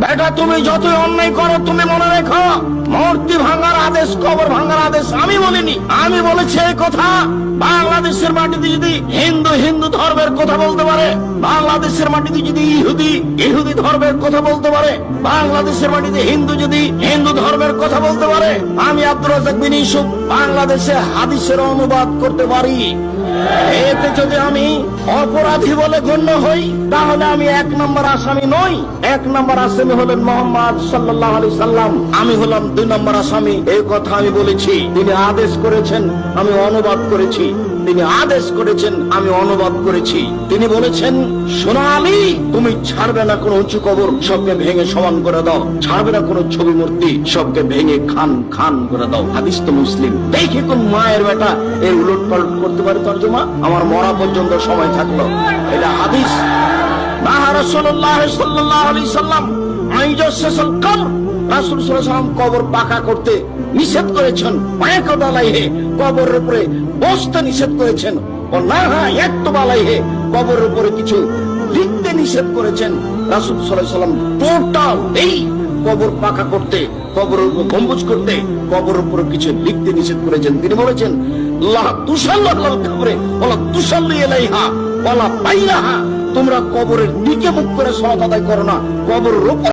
বেটা, তুমি যতই অন্যায় করো, তুমি মনে রেখো, মূর্তি ভাঙার আদেশ, কবর ভাঙার আদেশ আমি বলিনি। আমি বলেছি এই কথা বাংলাদেশের মাটিতে যদি হিন্দু হিন্দু ধর্মের কথা বলতে পারে, বাংলাদেশের মাটিতে যদি ইহুদি ইহুদি ধর্মের কথা বলতে পারে, বাংলাদেশের মাটিতে হিন্দু যদি হিন্দু ধর্মের কথা বলতে পারে, আমি আব্দুল রাজাক বিন ইউসুফ বাংলাদেশে হাদিসের অনুবাদ করতে পারি। এতে যদি আমি অপরাধী বলে গণ্য হই, তাহলে আমি এক নম্বর আসামি নই, এক নম্বর আসামি হলেন মোহাম্মদ সাল্লাহ আলি সাল্লাম। আমি হলাম দুই নম্বর আসামি, এই কথা আমি বলেছি। তিনি আদেশ করেছেন, আমি অনুবাদ করেছি। তিনি আদেশ করেছেন, আমি অনুবাদ করেছি। তিনি বলেছেন সোনা আলী তুমি ছাড়বে না কোনো উঁচু কবর, সবকে ভেঙে সমান করে দাও। ছাড়বে না কোনো ছবি মূর্তি, সবকে ভেঙে খান খান করে দাও। হাদিস তো মুসলিম। দেখে কোন মায়ের বেটা এই উলট পালট করতে পারে তর্জমা। আমার মরা পর্যন্ত সময় থাকল। এটা হাদিস। নাহা রাসূলুল্লাহ সাল্লাল্লাহু আলাইহি সাল্লাম আইজাসসাল কবর কবর পাকা করতে নিষেধ করেছেন উপরে বসতে নিষেধ করেছেন ও না হা একটু বালাইহে উপরে কিছু লিখতে নিষেধ করেছেন। রাসূল সাল্লাম টোটাল এই কবর পাকা করতে উপর গম্বুজ করতে উপর কিছু লিখতে নিষেধ করেছেন। তিনি বলেছেন তোমরা কবরের দিকে মুখ করে আদায় করো না, কবরের